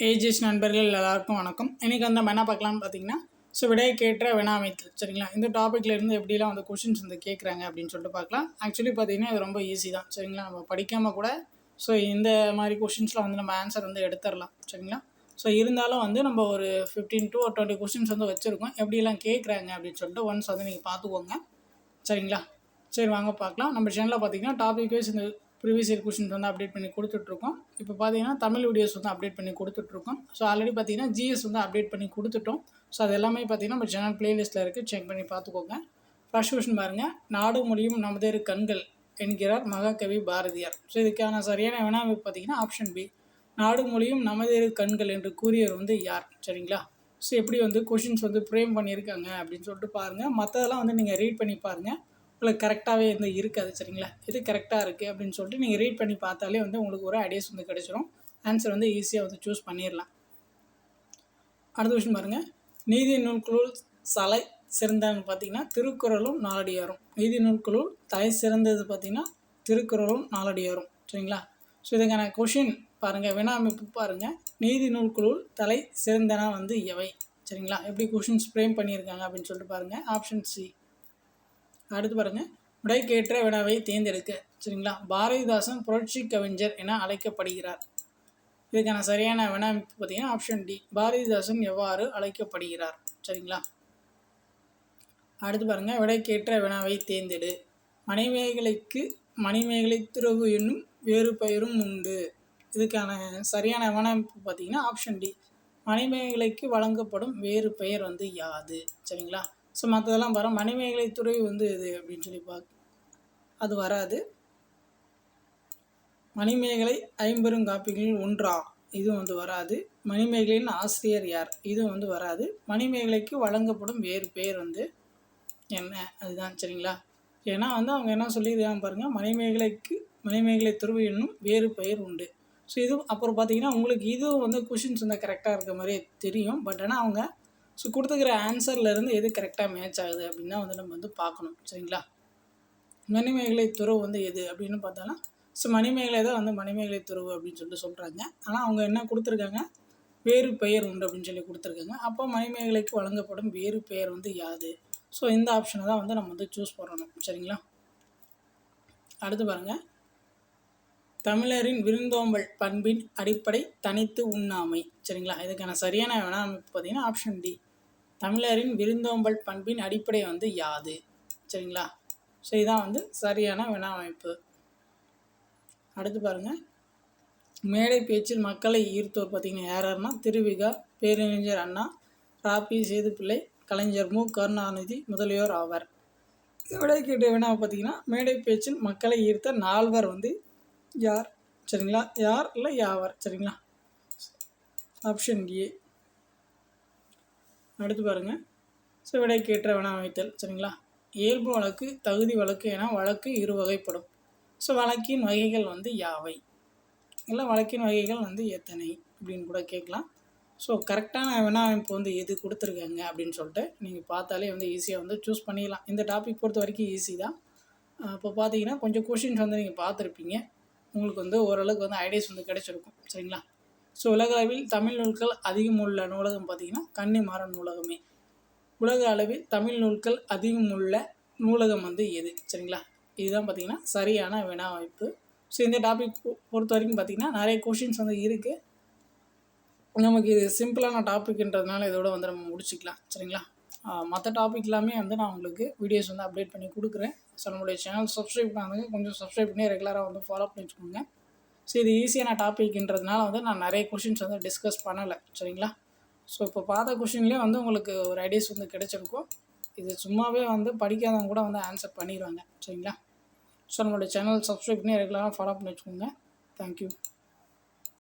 AGS நண்பர்கள் எல்லாருக்கும் வணக்கம். இன்றைக்கி வந்து நம்ம என்ன பார்க்கலாம்னு பார்த்தீங்கன்னா ஸோ விடையை கேட்ட வினாமைத்தல் சரிங்களா? இந்த டாப்பிக்கில் இருந்து எப்படிலாம் வந்து கொஷின்ஸ் வந்து கேட்குறாங்க அப்படின்னு சொல்லிட்டு பார்க்கலாம். ஆக்சுவலி பார்த்தீங்கன்னா இது ரொம்ப ஈஸி தான் சரிங்களா? நம்ம படிக்காமல் கூட ஸோ இந்த மாதிரி கொஷின்ஸ்லாம் வந்து நம்ம ஆன்சர் வந்து எடுத்துடலாம் சரிங்களா? ஸோ இருந்தாலும் வந்து நம்ம ஒரு ஃபிஃப்டீன் டு ஒரு டுவெண்ட்டி கொஷின்ஸ் வந்து வச்சுருக்கோம். எப்படிலாம் கேட்குறாங்க அப்படின்னு சொல்லிட்டு ஒன்ஸ் வந்து நீங்கள் பார்த்துக்கோங்க சரிங்களா? சரி வாங்க பார்க்கலாம். நம்ம சேனலில் பார்த்தீங்கன்னா டாபிக் வைஸ் இந்த ப்ரீவியஸ் இயர் கொஷின்ஸ் வந்து அப்டேட் பண்ணி கொடுத்துட்ருக்கோம். இப்போ பார்த்தீங்கன்னா தமிழ் வீடியோஸ் வந்து அப்டேட் பண்ணி கொடுத்துட்ருக்கோம். ஸோ ஆல்ரெடி பார்த்தீங்கன்னா ஜிஎஸ் வந்து அப்டேட் பண்ணி கொடுத்துட்டோம். ஸோ அது எல்லாமே பார்த்தீங்கன்னா நம்ம சேனல் பிளேலிஸ்ட்டில் இருக்குது செக் பண்ணி பார்த்துக்கோங்க. ஃபர்ஸ்ட் கொஷின் பாருங்கள் நாடு மொழியும் நமதேறு கண்கள் என்கிறார் மகாகவி பாரதியார். ஸோ இதுக்கான சரியான வினாவை பார்த்தீங்கன்னா ஆப்ஷன் பி நாடு மொழியும் நமதேறு கண்கள் என்று கூறியவர் வந்து யார்? சரிங்களா? ஸோ எப்படி வந்து கொஷின்ஸ் வந்து ஃப்ரேம் பண்ணியிருக்காங்க அப்படின்னு சொல்லிட்டு பாருங்கள் மற்றதெல்லாம் வந்து நீங்கள் ரீட் பண்ணி பாருங்கள் உங்களுக்கு கரெக்டாகவே வந்து இருக்காது சரிங்களா? இது கரெக்டாக இருக்குது அப்படின்னு சொல்லிட்டு நீங்கள் ரீட் பண்ணி பார்த்தாலே வந்து உங்களுக்கு ஒரு ஐடியாஸ் வந்து கிடச்சிரும். ஆன்சர் வந்து ஈஸியாக வந்து சூஸ் பண்ணிடலாம் அடுத்த விஷயம் பாருங்கள் நீதி நூல்களுள் தலை சிறந்தான்னு பார்த்தீங்கன்னா திருக்குறளும் நாலடியாரும் நீதி நூல்களுள் தலை சிறந்தது பார்த்தீங்கன்னா திருக்குறளும் நாலடியாரும் சரிங்களா? ஸோ இதுக்கான கொஷின் பாருங்கள் வினா அமைப்பு பாருங்கள் நீதி நூல்களுள் தலை சிறந்தன வந்து எவை சரிங்களா? எப்படி கொஷின்ஸ் ஃப்ரேம் பண்ணியிருக்காங்க அப்படின்னு சொல்லிட்டு பாருங்கள் ஆப்ஷன் சி அடுத்து பாருங்கள் விடைக்கேற்ற வினாவை தேர்ந்தெடுக்க. சரிங்களா? பாரதிதாசன் புரட்சி கவிஞர் என அழைக்கப்படுகிறார். இதுக்கான சரியான வினா பார்த்தீங்கன்னா ஆப்ஷன் டி பாரதிதாசன் எவ்வாறு அழைக்கப்படுகிறார்? சரிங்களா? அடுத்து பாருங்கள் விடைக்கேற்ற வினாவை தேர்ந்தெடு. மணிமேகலைக்கு மணிமேகலை துறவு என்னும் வேறு பெயரும் உண்டு. இதுக்கான சரியான வினாப்பு பார்த்தீங்கன்னா ஆப்ஷன் டி மணிமேகலைக்கு வழங்கப்படும் வேறு பெயர் வந்து யாது. சரிங்களா? ஸோ மற்றதெல்லாம் வர மணிமேகலை துறை வந்து இது அப்படின்னு சொல்லி பார்க்க அது வராது. மணிமேகலை ஐம்பெருங்காப்பிகளில் ஒன்றா? இதுவும் வந்து வராது. மணிமேகலையின் ஆசிரியர் யார்? இதுவும் வந்து வராது. மணிமேகலைக்கு வழங்கப்படும் வேறு பெயர் வந்து என்ன? அதுதான். சரிங்களா? ஏன்னா வந்து அவங்க என்ன சொல்லியிருக்காங்க பாருங்கள் மணிமேகலைக்கு மணிமேகலை துருவு என்னும் வேறு பெயர் உண்டு. ஸோ இது அப்புறம் பார்த்தீங்கன்னா உங்களுக்கு இதுவும் வந்து கொஷின்ஸ் வந்து கரெக்டாக இருக்க மாதிரியே தெரியும். பட் ஆனால் அவங்க ஸோ கொடுத்துக்கிற ஆன்சர்லேருந்து எது கரெக்டாக மேட்ச் ஆகுது அப்படின்னா வந்து நம்ம வந்து பார்க்கணும். சரிங்களா? மணிமேகலை துறவு வந்து எது அப்படின்னு பார்த்தாலும் ஸோ மணிமேகலை தான் வந்து மணிமேகலை துறவு அப்படின்னு சொல்லிட்டு சொல்கிறாங்க ஆனால் அவங்க என்ன கொடுத்துருக்காங்க? வேறு பெயர் உண்டு அப்படின்னு சொல்லி கொடுத்துருக்காங்க. அப்போ மணிமேகலைக்கு வழங்கப்படும் வேறு பெயர் வந்து யாது? ஸோ இந்த ஆப்ஷனை தான் வந்து நம்ம வந்து சூஸ் பண்ணணும். சரிங்களா? அடுத்து பாருங்கள் தமிழரின் விருந்தோம்பல் பண்பின் அடிப்படை தனித்து உண்ணாமை. சரிங்களா? இதுக்கான சரியான வினா பார்த்தீங்கன்னா ஆப்ஷன் டி தமிழரின் விருந்தோம்பல் பண்பின் அடிப்படை வந்து யாது. சரிங்களா? ஸோ இதுதான் வந்து சரியான வினாமைப்பு அடுத்து பாருங்கள் மேடை பேச்சில் மக்களை ஈர்த்தோர் பார்த்தீங்கன்னா யார் யாருன்னா திருவிகா பேரறிஞர் அண்ணா ராபி சேதுப்பிள்ளை கலைஞர் மு. கருணாநிதி முதலியோர் ஆவர். விடை கேட்ட வினா பார்த்தீங்கன்னா மேடை பேச்சில் மக்களை ஈர்த்த நால்வர் வந்து யார்? சரிங்களா? யார் இல்லை யாவர்? சரிங்களா? ஆப்ஷன் ஏ அடுத்து பாருங்கள் ஸோ விடைக்கேற்ற வினா அமைத்தல் சரிங்களா? இயல்பு வழக்கு தகுதி வழக்கு என வழக்கு இரு வகைப்படும். ஸோ வழக்கின் வகைகள் வந்து யாவை? இல்லை வழக்கின் வகைகள் வந்து எத்தனை? அப்படின்னு கூட கேட்கலாம். ஸோ கரெக்டான வினா அமைப்பு வந்து எது கொடுத்துருக்காங்க அப்படின்னு சொல்லிட்டு நீங்கள் பார்த்தாலே வந்து ஈஸியாக வந்து சூஸ் பண்ணிடலாம். இந்த டாபிக் பொறுத்த வரைக்கும் ஈஸி தான். இப்போ பார்த்தீங்கன்னா கொஞ்சம் கொஷின்ஸ் வந்து நீங்கள் பார்த்துருப்பீங்க. உங்களுக்கு வந்து ஓரளவுக்கு வந்து ஐடியாஸ் வந்து கிடைச்சிருக்கும். சரிங்களா? ஸோ உலக அளவில் தமிழ் நூல்கள் அதிகம் உள்ள நூலகம் பார்த்திங்கன்னா கன்னிமாறன் நூலகமே. உலக அளவில் தமிழ் நூல்கள் அதிகம் உள்ள நூலகம் வந்து எது? சரிங்களா? இதுதான் பார்த்திங்கன்னா சரியான வினா வாய்ப்பு ஸோ இந்த டாபிக் பொறுத்த வரைக்கும் பார்த்திங்கன்னா நிறைய கொஷின்ஸ் வந்து இருக்குது நமக்கு இது சிம்பிளான டாபிக்ன்றதுனால இதோட வந்து நம்ம முடிச்சுக்கலாம். சரிங்களா? மற்ற டாபிக் எல்லாமே வந்து நான் உங்களுக்கு வீடியோஸ் வந்து அப்டேட் பண்ணி கொடுக்குறேன். ஸோ நம்மளுடைய சேனல் சப்ஸ்கிரைப் பண்ணாங்க கொஞ்சம் சப்ஸ்கிரைப் பண்ணி ரெகுலராக வந்து ஃபாலோ பண்ணி வச்சுக்கோங்க. ஸோ இது ஈஸியான டாப்பிக்ன்றதுனால வந்து நான் நிறைய கொஷின்ஸ் வந்து டிஸ்கஸ் பண்ணலை. சரிங்களா? ஸோ இப்போ பார்த்த கொஷின்லேயே வந்து உங்களுக்கு ஒரு ஐடியாஸ் வந்து கிடச்சிருக்கும். இது சும்மாவே வந்து படிக்காதவங்க கூட வந்து ஆன்சர் பண்ணிடுவாங்க. சரிங்களா? ஸோ நம்மளுடைய சேனல் சப்ஸ்கிரைப் பண்ணி ரெகுலராக ஃபாலோ பண்ணி வச்சுக்கோங்க. தேங்க்யூ